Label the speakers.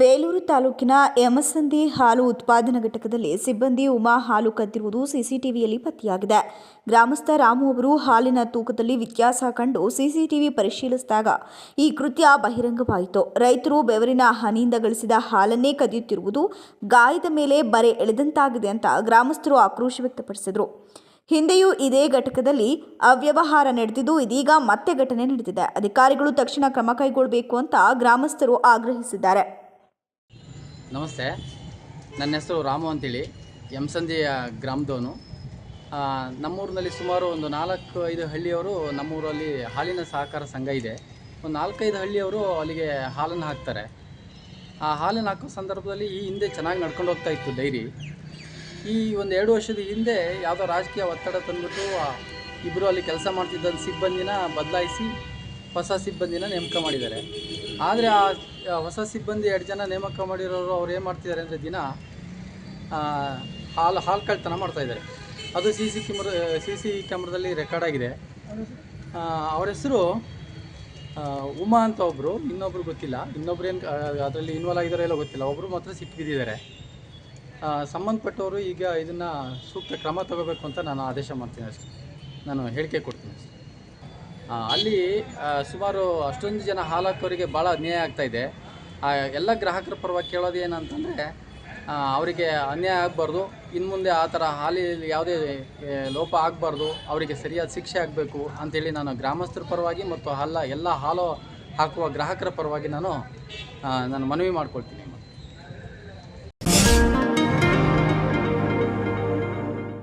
Speaker 1: ಬೇಲೂರು ತಾಲೂಕಿನ ಯಮಸಂದಿ ಹಾಲು ಉತ್ಪಾದನಾ ಘಟಕದಲ್ಲಿ ಸಿಬ್ಬಂದಿ ಉಮಾ ಹಾಲು ಕದ್ದಿರುವುದು ಸಿಸಿಟಿವಿಯಲ್ಲಿ ಪತ್ತೆಯಾಗಿದೆ. ಗ್ರಾಮಸ್ಥ ರಾಮು ಅವರು ಹಾಲಿನ ತೂಕದಲ್ಲಿ ವ್ಯತ್ಯಾಸ ಕಂಡು ಸಿಸಿಟಿವಿ ಪರಿಶೀಲಿಸಿದಾಗ ಈ ಕೃತ್ಯ ಬಹಿರಂಗವಾಯಿತು. ರೈತರು ಬೆವರಿನ ಹನಿಯಿಂದ ಗಳಿಸಿದ ಹಾಲನ್ನೇ ಕದಿಯುತ್ತಿರುವುದು ಗಾಯದ ಮೇಲೆ ಬರೆ ಎಳೆದಂತಾಗಿದೆ ಅಂತ ಗ್ರಾಮಸ್ಥರು ಆಕ್ರೋಶ ವ್ಯಕ್ತಪಡಿಸಿದರು. ಹಿಂದೆಯೂ ಇದೇ ಘಟಕದಲ್ಲಿ ಅವ್ಯವಹಾರ ನಡೆದಿದ್ದು ಇದೀಗ ಮತ್ತೆ ಘಟನೆ ನಡೆದಿದೆ. ಅಧಿಕಾರಿಗಳು ತಕ್ಷಣ ಕ್ರಮ ಕೈಗೊಳ್ಳಬೇಕು ಅಂತ ಗ್ರಾಮಸ್ಥರು ಆಗ್ರಹಿಸಿದ್ದಾರೆ.
Speaker 2: ನಮಸ್ತೆ. ನನ್ನ ಹೆಸರು ರಾಮು ಅಂತೇಳಿ. ಯಮಸಂದಿಯ ಗ್ರಾಮದವನು. ನಮ್ಮೂರಿನಲ್ಲಿ ಸುಮಾರು ಒಂದು ನಾಲ್ಕು ಐದು ಹಳ್ಳಿಯವರು ನಮ್ಮೂರಲ್ಲಿ ಹಾಲಿನ ಸಹಕಾರ ಸಂಘ ಇದೆ. ಒಂದು ನಾಲ್ಕೈದು ಹಳ್ಳಿಯವರು ಅಲ್ಲಿಗೆ ಹಾಲನ್ನು ಹಾಕ್ತಾರೆ. ಆ ಹಾಲನ್ನು ಹಾಕೋ ಸಂದರ್ಭದಲ್ಲಿ ಈ ಹಿಂದೆ ಚೆನ್ನಾಗಿ ನಡ್ಕೊಂಡು ಹೋಗ್ತಾ ಇತ್ತು ಡೈರಿ. ಈ ಒಂದು ಎರಡು ವರ್ಷದ ಹಿಂದೆ ಯಾವುದೋ ರಾಜಕೀಯ ಒತ್ತಡ ತಂದ್ಬಿಟ್ಟು ಇಬ್ಬರು ಅಲ್ಲಿ ಕೆಲಸ ಮಾಡ್ತಿದ್ದಂಥ ಸಿಬ್ಬಂದಿನ ಬದಲಾಯಿಸಿ ಹೊಸ ಸಿಬ್ಬಂದಿನ ನೇಮಕ ಮಾಡಿದ್ದಾರೆ. ಆದರೆ ಆ ಹೊಸ ಸಿಬ್ಬಂದಿ ಎರಡು ಜನ ನೇಮಕ ಮಾಡಿರೋರು ಅವ್ರು ಏನು ಮಾಡ್ತಿದ್ದಾರೆ ಅಂದರೆ ದಿನ ಹಾಲು ಹಾಲು ಕಳ್ತನ ಮಾಡ್ತಾಯಿದ್ದಾರೆ ಅದು C C camera, C C ಕ್ಯಾಮ್ರದಲ್ಲಿ ರೆಕಾರ್ಡ್ ಆಗಿದೆ. ಅವ್ರ ಹೆಸರು ಉಮಾ ಅಂತ ಒಬ್ಬರು ಇನ್ನೊಬ್ರು ಗೊತ್ತಿಲ್ಲ. ಇನ್ನೊಬ್ರು ಏನು ಅದರಲ್ಲಿ ಇನ್ವಾಲ್ವ್ ಆಗಿದಾರೋ ಎಲ್ಲ ಗೊತ್ತಿಲ್ಲ. ಒಬ್ಬರು ಮಾತ್ರ ಸಿಟ್ಟು ಬಿದ್ದಿದ್ದಾರೆ. ಸಂಬಂಧಪಟ್ಟವರು ಈಗ ಇದನ್ನು ಸೂಕ್ತ ಕ್ರಮ ತಗೋಬೇಕು ಅಂತ ನಾನು ಆದೇಶ ಮಾಡ್ತೀನಿ ಅಷ್ಟೇ. ನಾನು ಹೇಳಿಕೆ ಕೊಡ್ತೀನಿ ಅಲ್ಲಿ ಸುಮಾರು ಅಷ್ಟೊಂದು ಜನ ಹಾಲಾಕೋರಿಗೆ ಭಾಳ ಅನ್ಯಾಯ ಆಗ್ತಾ ಇದೆ. ಎಲ್ಲ ಗ್ರಾಹಕರ ಪರವಾಗಿ ಕೇಳೋದು ಏನಂತಂದರೆ ಅವರಿಗೆ ಅನ್ಯಾಯ ಆಗಬಾರ್ದು. ಇನ್ನು ಮುಂದೆ ಆ ಥರ ಹಾಲಿ ಯಾವುದೇ ಲೋಪ ಆಗಬಾರ್ದು. ಅವರಿಗೆ ಸರಿಯಾದ ಶಿಕ್ಷೆ ಆಗಬೇಕು ಅಂಥೇಳಿ ನಾನು ಗ್ರಾಮಸ್ಥರ ಪರವಾಗಿ ಮತ್ತು ಹಲ್ಲ, ಎಲ್ಲ ಹಾಲು ಹಾಕುವ ಗ್ರಾಹಕರ ಪರವಾಗಿ ನಾನು ನಾನು ಮನವಿ ಮಾಡ್ಕೊಳ್ತೀನಿ.